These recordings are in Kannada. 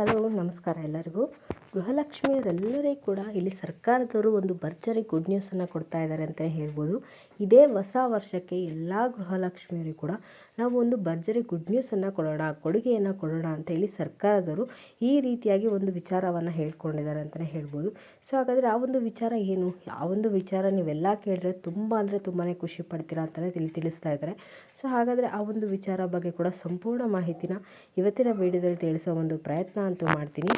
ಹಲೋ, ನಮಸ್ಕಾರ ಎಲ್ಲರಿಗೂ. ಗೃಹಲಕ್ಷ್ಮಿಯರೆಲ್ಲರಿಗೂ ಕೂಡ ಇಲ್ಲಿ ಸರ್ಕಾರದವರು ಒಂದು ಭರ್ಜರಿ ಗುಡ್ ನ್ಯೂಸನ್ನು ಕೊಡ್ತಾ ಇದ್ದಾರೆ ಅಂತಲೇ ಹೇಳ್ಬೋದು. ಇದೇ ಹೊಸ ವರ್ಷಕ್ಕೆ ಎಲ್ಲ ಗೃಹಲಕ್ಷ್ಮಿಯರಿಗೂ ಕೂಡ ನಾವು ಒಂದು ಭರ್ಜರಿ ಗುಡ್ ನ್ಯೂಸನ್ನು ಕೊಡೋಣ, ಕೊಡುಗೆಯನ್ನು ಕೊಡೋಣ ಅಂತೇಳಿ ಸರ್ಕಾರದವರು ಈ ರೀತಿಯಾಗಿ ಒಂದು ವಿಚಾರವನ್ನು ಹೇಳ್ಕೊಂಡಿದ್ದಾರೆ ಅಂತಲೇ ಹೇಳ್ಬೋದು. ಸೊ ಹಾಗಾದರೆ ಆ ಒಂದು ವಿಚಾರ ಏನು? ಆ ಒಂದು ವಿಚಾರ ನೀವೆಲ್ಲ ಕೇಳಿದ್ರೆ ತುಂಬ ಅಂದರೆ ತುಂಬಾ ಖುಷಿ ಪಡ್ತೀರಾ ಅಂತಲೇ ತಿಳಿ, ತಿಳಿಸ್ತಾ ಇದ್ದಾರೆ. ಸೊ ಹಾಗಾದರೆ ಆ ಒಂದು ವಿಚಾರ ಬಗ್ಗೆ ಕೂಡ ಸಂಪೂರ್ಣ ಮಾಹಿತಿನ ಇವತ್ತಿನ ವಿಡಿಯೋದಲ್ಲಿ ತಿಳಿಸೋ ಒಂದು ಪ್ರಯತ್ನ ಅಂತೂ ಮಾಡ್ತೀನಿ.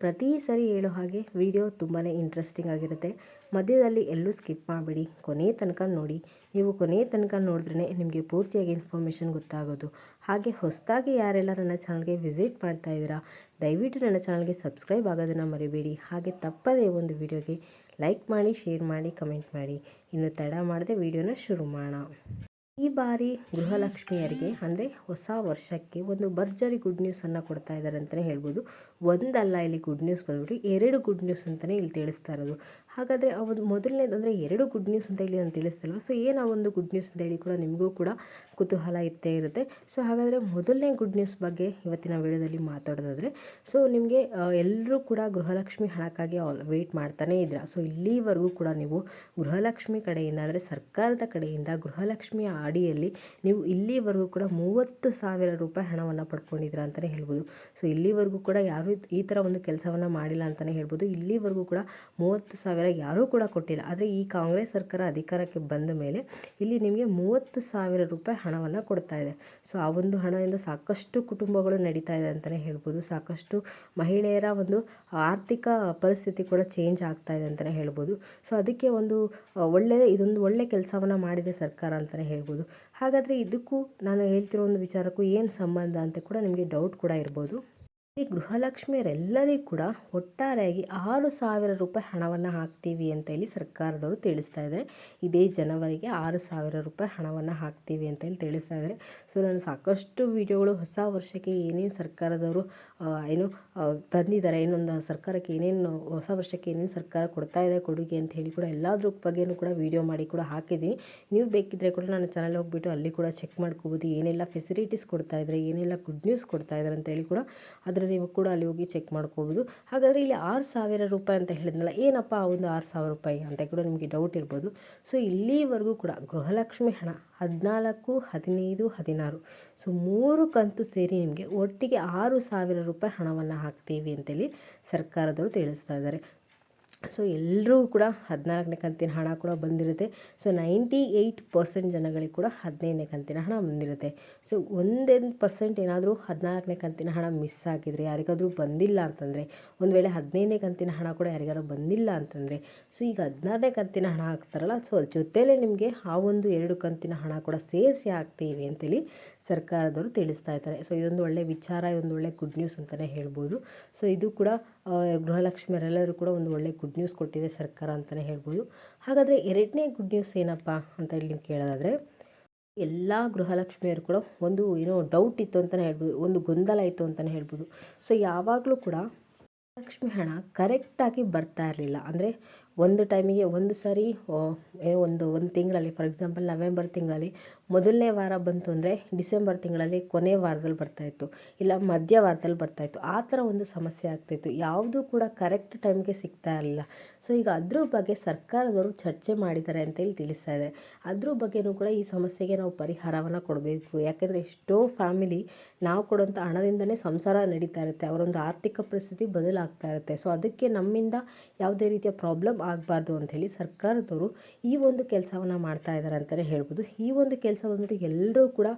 ಪ್ರತಿ ಸರಿ ಹೇಳೋ ಹಾಗೆ ವಿಡಿಯೋ ತುಂಬಾ ಇಂಟ್ರೆಸ್ಟಿಂಗ್ ಆಗಿರುತ್ತೆ. ಮಧ್ಯದಲ್ಲಿ ಎಲ್ಲೂ ಸ್ಕಿಪ್ ಮಾಡಬೇಡಿ. ಕೊನೆ ತನಕ ನೋಡಿ. ನೀವು ಕೊನೆ ತನಕ ನೋಡಿದ್ರೇ ನಿಮಗೆ ಪೂರ್ತಿಯಾಗಿ ಇನ್ಫಾರ್ಮೇಷನ್ ಗೊತ್ತಾಗೋದು. ಹಾಗೆ ಹೊಸದಾಗಿ ಯಾರೆಲ್ಲ ನನ್ನ ಚಾನಲ್ಗೆ ವಿಸಿಟ್ ಮಾಡ್ತಾ ಇದ್ದೀರಾ, ದಯವಿಟ್ಟು ನನ್ನ ಚಾನಲ್ಗೆ ಸಬ್ಸ್ಕ್ರೈಬ್ ಆಗೋದನ್ನು ಮರಿಬೇಡಿ. ಹಾಗೆ ತಪ್ಪದೇ ಒಂದು ವಿಡಿಯೋಗೆ ಲೈಕ್ ಮಾಡಿ ಶೇರ್ ಮಾಡಿ ಕಮೆಂಟ್ ಮಾಡಿ. ಇನ್ನು ತಡ ಮಾಡದೆ ವಿಡಿಯೋನ ಶುರು ಮಾಡೋಣ. ಈ ಬಾರಿ ಗೃಹಲಕ್ಷ್ಮಿಯರಿಗೆ ಅಂದರೆ ಹೊಸ ವರ್ಷಕ್ಕೆ ಒಂದು ಭರ್ಜರಿ ಗುಡ್ ನ್ಯೂಸನ್ನು ಕೊಡ್ತಾ ಇದ್ದಾರೆ ಅಂತಲೇ ಹೇಳ್ಬೋದು. ಒಂದಲ್ಲ ಇಲ್ಲಿ ಗುಡ್ ನ್ಯೂಸ್ ಬಂದ್ಬಿಟ್ಟು ಎರಡು ಗುಡ್ ನ್ಯೂಸ್ ಅಂತಲೇ ಇಲ್ಲಿ ತಿಳಿಸ್ತಾ ಇರೋದು. ಹಾಗಾದರೆ ಒಂದು ಮೊದಲನೇದು ಅಂದರೆ ಎರಡು ಗುಡ್ ನ್ಯೂಸ್ ಅಂತ ಹೇಳಿ ನಾನು ತಿಳಿಸ್ತಲ್ವ? ಸೊ ಏನು ಆ ಒಂದು ಗುಡ್ ನ್ಯೂಸ್ ಅಂತ ಹೇಳಿ ಕೂಡ ನಿಮಗೂ ಕೂಡ ಕುತೂಹಲ ಇದ್ದೇ ಇರುತ್ತೆ. ಸೊ ಹಾಗಾದರೆ ಮೊದಲನೇ ಗುಡ್ ನ್ಯೂಸ್ ಬಗ್ಗೆ ಇವತ್ತಿನ ವಿಡಿಯೋದಲ್ಲಿ ಮಾತಾಡೋದಾದರೆ ಸೊ ನಿಮಗೆ ಎಲ್ಲರೂ ಕೂಡ ಗೃಹಲಕ್ಷ್ಮಿ ಹಣಕ್ಕಾಗಿ ವೆಯ್ಟ್ ಮಾಡ್ತಾನೇ ಇದ್ರ ಸೊ ಇಲ್ಲಿವರೆಗೂ ಕೂಡ ನೀವು ಗೃಹಲಕ್ಷ್ಮಿ ಕಡೆಯಿಂದ ಅಂದರೆ ಸರ್ಕಾರದ ಕಡೆಯಿಂದ ಗೃಹಲಕ್ಷ್ಮಿಯ ಅಡಿಯಲ್ಲಿ ನೀವು ಇಲ್ಲಿವರೆಗೂ ಕೂಡ ಮೂವತ್ತು ಸಾವಿರ ರೂಪಾಯಿ ಹಣವನ್ನು ಪಡ್ಕೊಂಡಿದ್ದೀರಾ ಅಂತಲೇ ಹೇಳ್ಬೋದು. ಸೊ ಇಲ್ಲಿವರೆಗೂ ಕೂಡ ಯಾರೂ ಈ ಥರ ಒಂದು ಕೆಲಸವನ್ನು ಮಾಡಿಲ್ಲ ಅಂತಲೇ ಹೇಳ್ಬೋದು. ಇಲ್ಲಿವರೆಗೂ ಕೂಡ ಮೂವತ್ತು ಸಾವಿರ ಯಾರೂ ಕೂಡ ಕೊಟ್ಟಿಲ್ಲ. ಆದರೆ ಈ ಕಾಂಗ್ರೆಸ್ ಸರ್ಕಾರ ಅಧಿಕಾರಕ್ಕೆ ಬಂದ ಮೇಲೆ ಇಲ್ಲಿ ನಿಮಗೆ ಮೂವತ್ತು ಸಾವಿರ ರೂಪಾಯಿ ಹಣವನ್ನು ಕೊಡ್ತಾ ಇದೆ. ಸೊ, ಆ ಒಂದು ಹಣದಿಂದ ಸಾಕಷ್ಟು ಕುಟುಂಬಗಳು ನಡೀತಾ ಇದೆ ಅಂತಲೇ ಹೇಳ್ಬೋದು. ಸಾಕಷ್ಟು ಮಹಿಳೆಯರ ಒಂದು ಆರ್ಥಿಕ ಪರಿಸ್ಥಿತಿ ಕೂಡ ಚೇಂಜ್ ಆಗ್ತಾ ಇದೆ ಅಂತಲೇ ಹೇಳ್ಬೋದು. ಸೊ, ಅದಕ್ಕೆ ಒಂದು ಒಳ್ಳೆಯ ಇದೊಂದು ಒಳ್ಳೆ ಕೆಲಸವನ್ನು ಮಾಡಿದೆ ಸರ್ಕಾರ ಅಂತಲೇ ಹೇಳ್ಬೋದು. ಹಾಗಾದರೆ ಇದಕ್ಕೂ ನಾನು ಹೇಳ್ತಿರೋ ಒಂದು ವಿಚಾರಕ್ಕೂ ಏನು ಸಂಬಂಧ ಅಂತ ಕೂಡ ನಿಮಗೆ ಡೌಟ್ ಕೂಡ ಇರ್ಬೋದು. ಈ ಗೃಹಲಕ್ಷ್ಮಿಯರೆಲ್ಲರಿಗೂ ಕೂಡ ಒಟ್ಟಾರೆಯಾಗಿ ಆರು ಸಾವಿರ ರೂಪಾಯಿ ಹಣವನ್ನು ಹಾಕ್ತೀವಿ ಅಂತ ಹೇಳಿ ಸರ್ಕಾರದವರು ತಿಳಿಸ್ತಾ ಇದ್ದಾರೆ. ಇದೇ ಜನವರಿಗೆ ಆರು ಸಾವಿರ ರೂಪಾಯಿ ಹಣವನ್ನು ಹಾಕ್ತೀವಿ ಅಂತ ಹೇಳಿ ತಿಳಿಸ್ತಾ ಇದ್ದಾರೆ. ಸೊ, ನಾನು ಸಾಕಷ್ಟು ವಿಡಿಯೋಗಳು ಹೊಸ ವರ್ಷಕ್ಕೆ ಏನೇನು ಸರ್ಕಾರದವರು ಏನು ತಂದಿದ್ದಾರೆ, ಇನ್ನೊಂದು ಸರ್ಕಾರಕ್ಕೆ ಏನೇನು ಹೊಸ ವರ್ಷಕ್ಕೆ ಏನೇನು ಸರ್ಕಾರ ಕೊಡ್ತಾ ಇದೆ ಕೊಡುಗೆ ಅಂತ ಹೇಳಿ ಕೂಡ ಎಲ್ಲದ್ರ ಬಗ್ಗೆಯೂ ಕೂಡ ವಿಡಿಯೋ ಮಾಡಿ ಕೂಡ ಹಾಕಿದ್ದೀನಿ. ನೀವು ಬೇಕಿದ್ದರೆ ಕೂಡ ನಾನು ಚಾನಲ್ ಹೋಗ್ಬಿಟ್ಟು ಅಲ್ಲಿ ಕೂಡ ಚೆಕ್ ಮಾಡ್ಕೋಬೋದು. ಏನೆಲ್ಲ ಫೆಸಿಲಿಟೀಸ್ ಕೊಡ್ತಾ ಇದ್ದಾರೆ, ಏನೆಲ್ಲ ಗುಡ್ ನ್ಯೂಸ್ ಕೊಡ್ತಾ ಇದ್ದಾರೆ ಅಂತ ಹೇಳಿ ಕೂಡ ಅದರ ನೀವು ಕೂಡ ಅಲ್ಲಿ ಹೋಗಿ ಚೆಕ್ ಮಾಡ್ಕೋಬೋದು. ಹಾಗಾದರೆ ಇಲ್ಲಿ ಆರು ಸಾವಿರ ರೂಪಾಯಿ ಅಂತ ಹೇಳಿದ್ನಲ್ಲ, ಏನಪ್ಪ ಆ ಒಂದು ಆರು ಸಾವಿರ ರೂಪಾಯಿ ಅಂತ ಕೂಡ ನಿಮಗೆ ಡೌಟ್ ಇರ್ಬೋದು. ಸೊ ಇಲ್ಲಿವರೆಗೂ ಕೂಡ ಗೃಹಲಕ್ಷ್ಮಿ ಹಣ ಹದಿನಾಲ್ಕು, ಹದಿನೈದು, ಹದಿನಾರು. ಸೊ ಮೂರು ಕಂತು ಸೇರಿ ನಿಮಗೆ ಒಟ್ಟಿಗೆ ಆರು ಸಾವಿರ ರೂಪಾಯಿ ಹಣವನ್ನು ಹಾಕ್ತೀವಿ ಅಂತೇಳಿ ಸರ್ಕಾರದವರು ತಿಳಿಸ್ತಾ ಇದ್ದಾರೆ. ಸೊ ಎಲ್ಲರೂ ಕೂಡ ಹದಿನಾಲ್ಕನೇ ಕಂತಿನ ಹಣ ಕೂಡ ಬಂದಿರುತ್ತೆ. ಸೊ ನೈಂಟಿ ಏಯ್ಟ್ ಪರ್ಸೆಂಟ್ ಜನಗಳಿಗೆ ಕೂಡ ಹದಿನೈದನೇ ಕಂತಿನ ಹಣ ಬಂದಿರುತ್ತೆ. ಸೊ ಒಂದೊಂದು ಪರ್ಸೆಂಟ್ ಏನಾದರೂ ಹದಿನಾಲ್ಕನೇ ಕಂತಿನ ಹಣ ಮಿಸ್ ಆಗಿದ್ರೆ, ಯಾರಿಗಾದರೂ ಬಂದಿಲ್ಲ ಅಂತಂದರೆ, ಒಂದು ವೇಳೆ ಹದಿನೈದನೇ ಕಂತಿನ ಹಣ ಕೂಡ ಯಾರಿಗಾದ್ರೂ ಬಂದಿಲ್ಲ ಅಂತಂದರೆ, ಸೊ ಈಗ ಹದಿನಾರನೇ ಕಂತಿನ ಹಣ ಹಾಕ್ತಾರಲ್ಲ, ಸೊ ಅದ್ರ ಜೊತೆಯಲ್ಲೇ ನಿಮಗೆ ಆ ಒಂದು ಎರಡು ಕಂತಿನ ಹಣ ಕೂಡ ಸೇರಿಸಿ ಹಾಕ್ತೀವಿ ಅಂತೇಳಿ ಸರ್ಕಾರದವರು ತಿಳಿಸ್ತಾ ಇದ್ದಾರೆ. ಸೊ ಇದೊಂದು ಒಳ್ಳೆಯ ವಿಚಾರ, ಇದೊಂದು ಒಳ್ಳೆ ಗುಡ್ ನ್ಯೂಸ್ ಅಂತಲೇ ಹೇಳ್ಬೋದು. ಸೊ ಇದು ಕೂಡ ಗೃಹಲಕ್ಷ್ಮಿಯರೆಲ್ಲರೂ ಕೂಡ ಒಂದು ಒಳ್ಳೆ ಗುಡ್ ನ್ಯೂಸ್ ಕೊಟ್ಟಿದೆ ಸರ್ಕಾರ ಅಂತಲೇ ಹೇಳ್ಬೋದು. ಹಾಗಾದರೆ ಎರಡನೇ ಗುಡ್ ನ್ಯೂಸ್ ಏನಪ್ಪ ಅಂತ ಹೇಳಿ ನೀವು ಕೇಳೋದಾದರೆ, ಎಲ್ಲ ಗೃಹಲಕ್ಷ್ಮಿಯರು ಕೂಡ ಒಂದು ಏನೋ ಡೌಟ್ ಇತ್ತು ಅಂತಲೇ ಹೇಳ್ಬೋದು, ಒಂದು ಗೊಂದಲ ಇತ್ತು ಅಂತಲೇ ಹೇಳ್ಬೋದು. ಸೊ ಯಾವಾಗಲೂ ಕೂಡ ಲಕ್ಷ್ಮಿ ಹಣ ಕರೆಕ್ಟಾಗಿ ಬರ್ತಾ ಇರಲಿಲ್ಲ. ಅಂದರೆ ಒಂದು ಟೈಮಿಗೆ ಒಂದು ಸಾರಿ ಒಂದು ಒಂದು ತಿಂಗಳಲ್ಲಿ, ಫಾರ್ ಎಕ್ಸಾಂಪಲ್ ನವೆಂಬರ್ ತಿಂಗಳಲ್ಲಿ ಮೊದಲನೇ ವಾರ ಬಂತು ಅಂದರೆ ಡಿಸೆಂಬರ್ ತಿಂಗಳಲ್ಲಿ ಕೊನೆ ವಾರದಲ್ಲಿ ಬರ್ತಾಯಿತ್ತು ಇಲ್ಲ ಮಧ್ಯ ವಾರದಲ್ಲಿ ಬರ್ತಾಯಿತ್ತು ಆ ಥರ ಒಂದು ಸಮಸ್ಯೆ ಆಗ್ತಾಯಿತ್ತು ಯಾವುದೂ ಕೂಡ ಕರೆಕ್ಟ್ ಟೈಮ್ಗೆ ಸಿಗ್ತಾ ಇರಲಿಲ್ಲ. ಸೊ ಈಗ ಅದ್ರ ಬಗ್ಗೆ ಸರ್ಕಾರದವರು ಚರ್ಚೆ ಮಾಡಿದ್ದಾರೆ ಅಂತ ಹೇಳಿ ತಿಳಿಸ್ತಾ ಇದೆ. ಅದ್ರ ಬಗ್ಗೆಯೂ ಕೂಡ ಈ ಸಮಸ್ಯೆಗೆ ನಾವು ಪರಿಹಾರವನ್ನು ಕೊಡಬೇಕು. ಯಾಕೆಂದರೆ ಎಷ್ಟೋ ಫ್ಯಾಮಿಲಿ ನಾವು ಕೊಡುವಂಥ ಹಣದಿಂದಲೇ ಸಂಸಾರ ನಡೀತಾ ಇರುತ್ತೆ. ಅವರೊಂದು ಆರ್ಥಿಕ ಪರಿಸ್ಥಿತಿ ಬದಲಾಗ್ತಾ ಇರುತ್ತೆ. ಸೊ ಅದಕ್ಕೆ ನಮ್ಮಿಂದ ಯಾವುದೇ ರೀತಿಯ ಪ್ರಾಬ್ಲಮ್ ಆಗಬಾರ್ದು ಅಂಥೇಳಿ ಸರ್ಕಾರದವರು ಈ ಒಂದು ಕೆಲಸವನ್ನು ಮಾಡ್ತಾ ಇದ್ದಾರೆ ಅಂತಲೇ ಹೇಳ್ಬೋದು. ಈ ಒಂದು ಕೆಲಸ ಬಂದ್ಬಿಟ್ಟು ಎಲ್ಲರೂ ಕೂಡ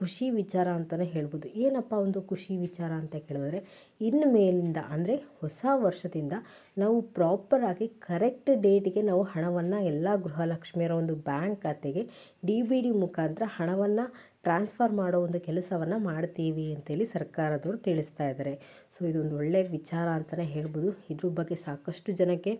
ಖುಷಿ ವಿಚಾರ ಅಂತಲೇ ಹೇಳ್ಬೋದು. ಏನಪ್ಪ ಒಂದು ಖುಷಿ ವಿಚಾರ ಅಂತ ಕೇಳಿದ್ರೆ ಇನ್ನು ಮೇಲಿಂದ ಅಂದರೆ ಹೊಸ ವರ್ಷದಿಂದ ನಾವು ಪ್ರಾಪರಾಗಿ ಕರೆಕ್ಟ್ ಡೇಟಿಗೆ ನಾವು ಹಣವನ್ನು ಎಲ್ಲ ಗೃಹಲಕ್ಷ್ಮಿಯರ ಒಂದು ಬ್ಯಾಂಕ್ ಖಾತೆಗೆ ಡಿ ಬಿ ಡಿ ಮುಖಾಂತರ ಹಣವನ್ನು ಟ್ರಾನ್ಸ್ಫರ್ ಮಾಡೋ ಒಂದು ಕೆಲಸವನ್ನು ಮಾಡ್ತೀವಿ ಅಂತೇಳಿ ಸರ್ಕಾರದವರು ತಿಳಿಸ್ತಾ ಇದ್ದಾರೆ ಸೊ ಇದೊಂದು ಒಳ್ಳೆಯ ವಿಚಾರ ಅಂತಲೇ ಹೇಳ್ಬೋದು. ಇದ್ರ ಬಗ್ಗೆ ಸಾಕಷ್ಟು ಜನಕ್ಕೆ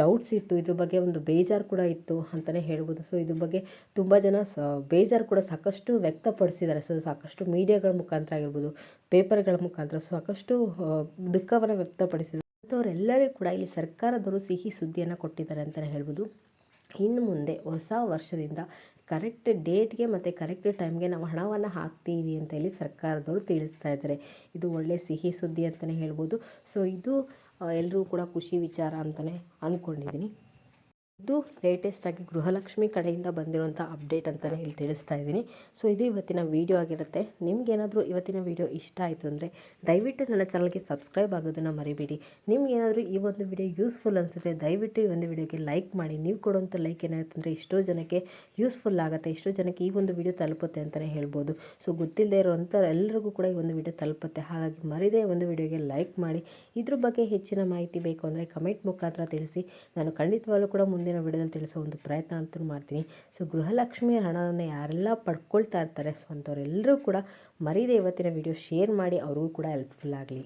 ಡೌಟ್ಸ್ ಇತ್ತು. ಇದ್ರ ಬಗ್ಗೆ ಒಂದು ಬೇಜಾರು ಕೂಡ ಇತ್ತು ಅಂತಲೇ ಹೇಳ್ಬೋದು. ಸೊ ಇದ್ರ ಬಗ್ಗೆ ತುಂಬ ಜನ ಸ, ಬೇಜಾರು ಕೂಡ ಸಾಕಷ್ಟು ವ್ಯಕ್ತಪಡಿಸಿದ್ದಾರೆ. ಸೊ ಸಾಕಷ್ಟು ಮೀಡಿಯಾಗಳ ಮುಖಾಂತರ ಆಗಿರ್ಬೋದು, ಪೇಪರ್ಗಳ ಮುಖಾಂತರ ಸಾಕಷ್ಟು ದುಃಖವನ್ನು ವ್ಯಕ್ತಪಡಿಸಿದ್ದಾರೆ. ಅವರೆಲ್ಲರಿಗೂ ಕೂಡ ಇಲ್ಲಿ ಸರ್ಕಾರದವರು ಸಿಹಿ ಸುದ್ದಿಯನ್ನು ಕೊಟ್ಟಿದ್ದಾರೆ ಅಂತಲೇ ಹೇಳ್ಬೋದು. ಇನ್ನು ಮುಂದೆ ಹೊಸ ವರ್ಷದಿಂದ ಕರೆಕ್ಟ್ ಡೇಟ್ಗೆ ಮತ್ತು ಕರೆಕ್ಟ್ ಟೈಮ್ಗೆ ನಾವು ಹಣವನ್ನು ಹಾಕ್ತೀವಿ ಅಂತ ಹೇಳಿ ಸರ್ಕಾರದವರು ತಿಳಿಸ್ತಾ ಇದ್ದಾರೆ. ಇದು ಒಳ್ಳೆಯ ಸಿಹಿ ಸುದ್ದಿ ಅಂತಲೇ ಹೇಳ್ಬೋದು. ಸೊ ಇದು ಎಲ್ಲರೂ ಕೂಡ ಖುಷಿ ವಿಚಾರ ಅಂತಲೇ ಅಂದ್ಕೊಂಡಿದ್ದೀನಿ ಇದು ಲೇಟೆಸ್ಟ್ ಆಗಿ ಗೃಹಲಕ್ಷ್ಮಿ ಕಡೆಯಿಂದ ಬಂದಿರುವಂಥ ಅಪ್ಡೇಟ್ ಅಂತಲೇ ಇಲ್ಲಿ ತಿಳಿಸ್ತಾ ಇದ್ದೀನಿ. ಸೊ ಇದು ಇವತ್ತಿನ ವೀಡಿಯೋ ಆಗಿರುತ್ತೆ. ನಿಮಗೇನಾದರೂ ಇವತ್ತಿನ ವೀಡಿಯೋ ಇಷ್ಟ ಆಯಿತು ಅಂದರೆ ದಯವಿಟ್ಟು ನನ್ನ ಚಾನಲ್ಗೆ ಸಬ್ಸ್ಕ್ರೈಬ್ ಆಗೋದನ್ನು ಮರಿಬೇಡಿ. ನಿಮಗೇನಾದರೂ ಈ ಒಂದು ವಿಡಿಯೋ ಯೂಸ್ಫುಲ್ ಅನಿಸಿದ್ರೆ ದಯವಿಟ್ಟು ಈ ಒಂದು ವಿಡಿಯೋಗೆ ಲೈಕ್ ಮಾಡಿ. ನೀವು ಕೊಡುವಂಥ ಲೈಕ್ ಏನಾಗುತ್ತೆ ಅಂದರೆ ಎಷ್ಟೋ ಜನಕ್ಕೆ ಯೂಸ್ಫುಲ್ ಆಗುತ್ತೆ ಎಷ್ಟೋ ಜನಕ್ಕೆ ಈ ಒಂದು ವಿಡಿಯೋ ತಲುಪುತ್ತೆ ಅಂತಲೇ ಹೇಳ್ಬೋದು. ಸೊ ಗೊತ್ತಿಲ್ಲದೆ ಇರೋವಂಥ ಎಲ್ಲರಿಗೂ ಕೂಡ ಈ ಒಂದು ವಿಡಿಯೋ ತಲುಪುತ್ತೆ. ಹಾಗಾಗಿ ಮರಿದೇ ಒಂದು ವಿಡಿಯೋಗೆ ಲೈಕ್ ಮಾಡಿ. ಇದ್ರ ಬಗ್ಗೆ ಹೆಚ್ಚಿನ ಮಾಹಿತಿ ಬೇಕು ಅಂದರೆ ಕಮೆಂಟ್ ಮುಖಾಂತರ ತಿಳಿಸಿ. ನಾನು ಖಂಡಿತವಾಗಲೂ ಕೂಡ ಮುಂದಿನ ವಿಡಿಯೋದಲ್ಲಿ ತಿಳಿಸೋ ಒಂದು ಪ್ರಯತ್ನ ಅಂತೂ ಮಾಡ್ತೀನಿ. ಸೊ ಗೃಹಲಕ್ಷ್ಮಿ ಹಣವನ್ನು ಯಾರೆಲ್ಲ ಪಡ್ಕೊಳ್ತಾ ಇರ್ತಾರೆ ಸೊ ಅಂಥವರೆಲ್ಲರೂ ಕೂಡ ಮರೀದೆ ಇವತ್ತಿನ ವಿಡಿಯೋ ಶೇರ್ ಮಾಡಿ, ಅವ್ರಿಗೂ ಕೂಡ ಹೆಲ್ಪ್ಫುಲ್ ಆಗಲಿ.